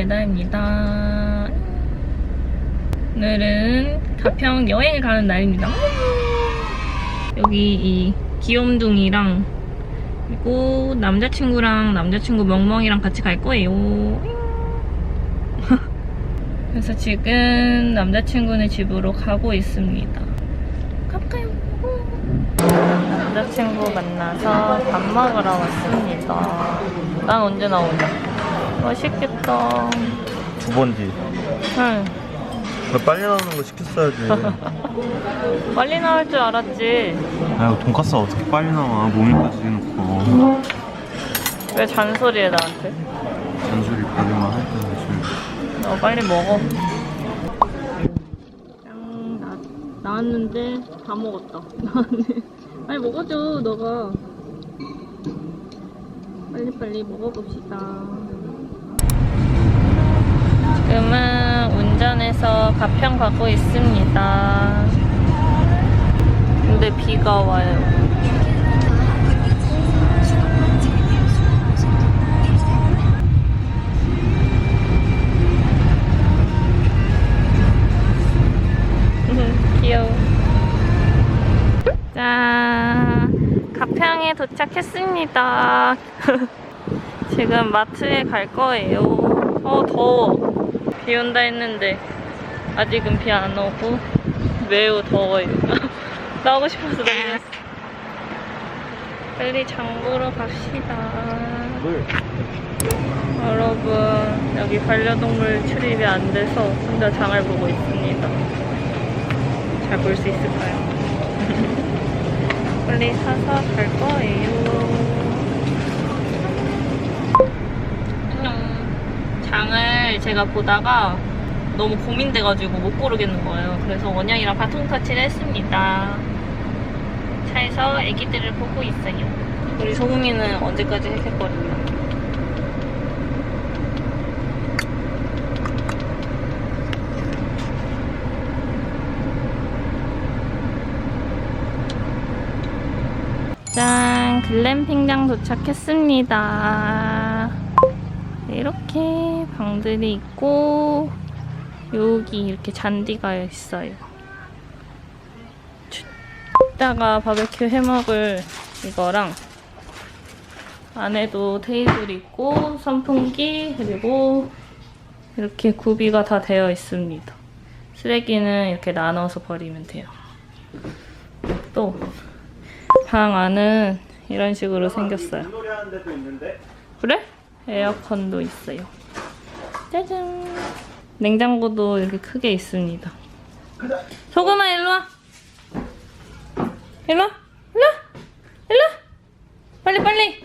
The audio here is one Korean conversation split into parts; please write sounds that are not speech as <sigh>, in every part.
예다입니다. 오늘은 가평 여행을 가는 날입니다. 여기 이 귀염둥이랑 그리고 남자친구랑 남자친구 멍멍이랑 같이 갈 거예요. <laughs> 그래서 지금 남자친구네 집으로 가고 있습니다. 가볼까요? 남자친구 만나서 밥 먹으러 왔습니다. 난 언제 나오냐? 맛있겠다. 두 번지. 응. 왜 빨리 나오는 거 시켰어야지. <laughs> 빨리 나올 줄 알았지. 아유 돈까스 어떻게 빨리 나와? 몸에까지 해놓고 왜 잔소리해 나한테? 잔소리 버리만 할 때는 술. 너 빨리 먹어. 나, 나왔는데 다 먹었다. <laughs> 빨리 먹어줘 너가. 빨리 빨리 먹어봅시다. 운전해서 가평 가고 있습니다. 근데 비가 와요. <laughs> 귀여워. 짠. 가평에 도착했습니다. <laughs> 지금 마트에 갈 거예요. 어, 더워. 비 온다 했는데, 아직은 비 안 오고, 매우 더워요. <laughs> 나오고 싶어서 너무. 빨리 장 보러 갑시다. 여러분, 여기 반려동물 출입이 안 돼서 혼자 장을 보고 있습니다. 잘 볼 수 있을까요? <laughs> 빨리 사서 갈 거예요. 안 녕. 장을 제가 보다가 너무 고민돼가지고 못 고르겠는 거예요. 그래서 원영이랑 바통 터치를 했습니다. 차에서 애기들을 보고 있어요. 우리 소금이는 언제까지 헥헥거리냐? 짠, 글램핑장 도착했습니다. 이렇게 방들이 있고, 여기 이렇게 잔디가 있어요. 쯧. 이따가 바베큐 해 먹을 이거랑, 안에도 테이블 있고, 선풍기, 그리고 이렇게 구비가 다 되어 있습니다. 쓰레기는 이렇게 나눠서 버리면 돼요. 또, 방 안은 이런 식으로 생겼어요. 그래? 에어컨도 있어요. 짜잔. 냉장고도 이렇게 크게 있습니다. 소금아 일로 와. 일로 와. 일로 와. 일로 와. 빨리 빨리.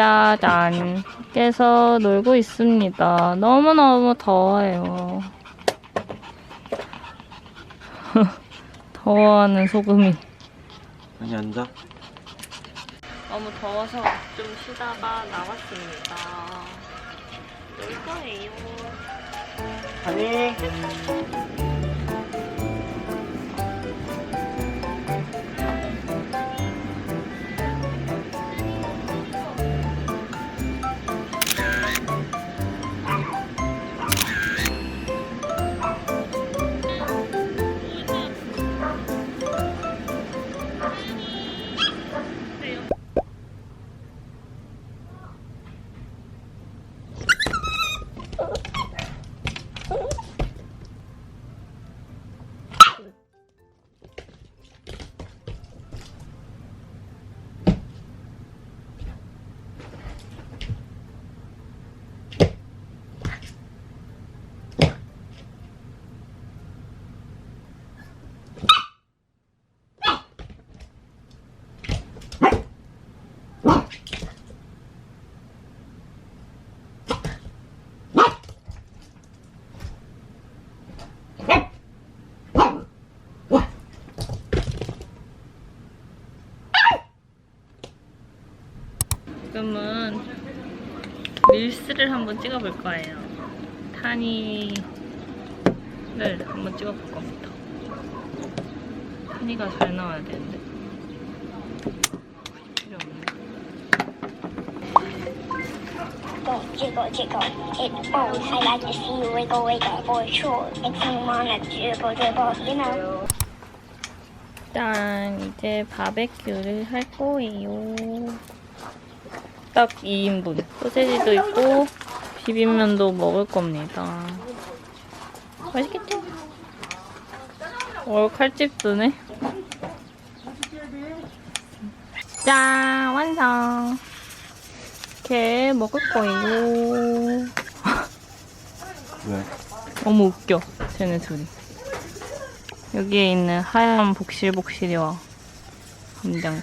짜잔. 밖에서 놀고 있습니다. 너무너무 더워요. <laughs> 더워하는 소금이. 아니 앉아. 너무 더워서 좀 쉬다가 나왔습니다. 놀 거예요. 아니. 지금은 릴스를 한번 찍어볼 거예요. 타니를 한번 찍어볼 겁니다. 타니가 잘 나와야 되는데. 필요 없네. Go, jiggle, jiggle, it falls. I like to see you wiggle, wiggle, for sure. If you wanna dribble, dribble, you know. 짠, 이제 바베큐를 할 거예요. 딱 2인분. 소세지도 있고, 비빔면도 먹을 겁니다. 맛있겠죠? 어, 칼집 드네. 짠, 완성. 이렇게 먹을 거예요. 왜? 너무 웃겨, 쟤네 둘이. 여기에 있는 하얀 복실복실이와 감장.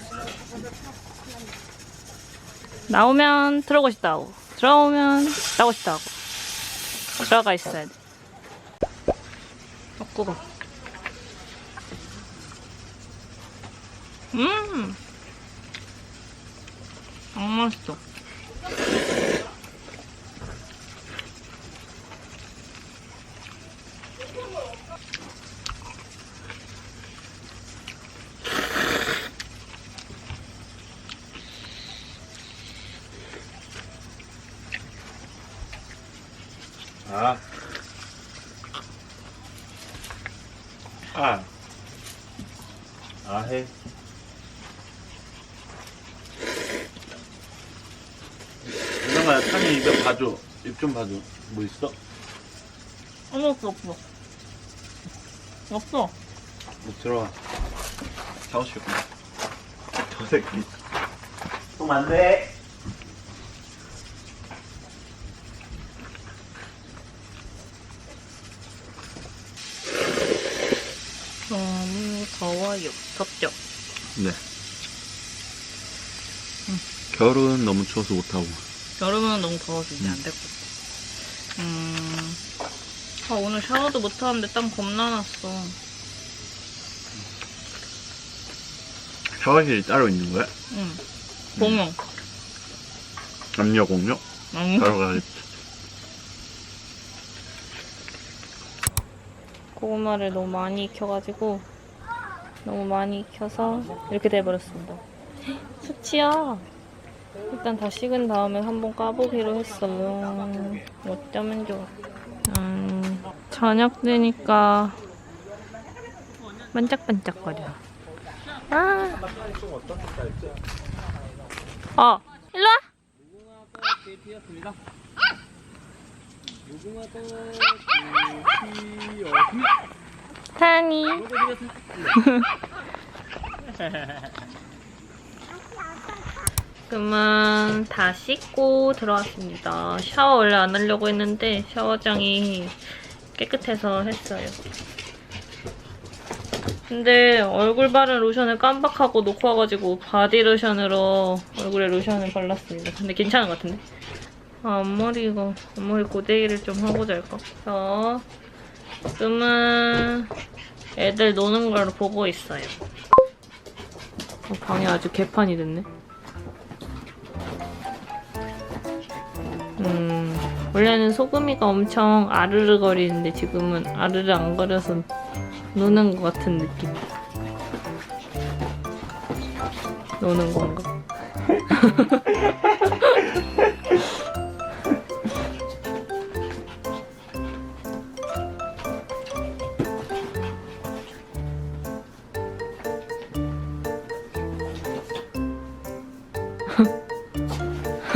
나오면 들어오고 싶다고. 들어오면 나오고 싶다고. 들어가 있어야 돼. 섞고 음! 안 맛있어. 아. 아. 아, 해. 누나가 탄이 입에 봐줘. 입 좀 봐줘. 뭐 있어? 없어, 없어. 없어. 뭐 들어와. 샤워실 가. 저 새끼. 또 만돼. 너무 더워요. 덥죠? 네. 겨울은 너무 추워서 못하고. 여름은 너무 더워서 이제 안될 것 같아. 음. 아, 오늘 샤워도 못하는데 땀 겁나 났어. 샤워실이 따로 있는 거야? 응. 공용. 남녀 공녀? 아니. 따로 가야겠다. 고구마를 너무 많이 익혀가지고 너무 많이 익혀서 이렇게 돼버렸습니다. 수치야. 일단 다 식은 다음에 한번 까보기로 했어요. 어쩌면 좋아. 음, 저녁 되니까 반짝반짝거려. 아. 어, 일로 와. 타니. 그러면 다 씻고 들어왔습니다. 샤워 원래 안 하려고 했는데 샤워장이 깨끗해서 했어요. 근데 얼굴 바른 로션을 깜빡하고 놓고 와가지고 바디 로션으로 얼굴에 로션을 발랐습니다. 근데 괜찮은 것 같은데? 아, 앞머리 이거 앞머리 고데기를 좀 하고 잘까? 그래서 지금은 애들 노는 걸 보고 있어요. 어, 방이 아주 개판이 됐네. 음, 원래는 소금이가 엄청 아르르 거리는데 지금은 아르르 안 거려서 노는 것 같은 느낌. 노는 건가? <laughs>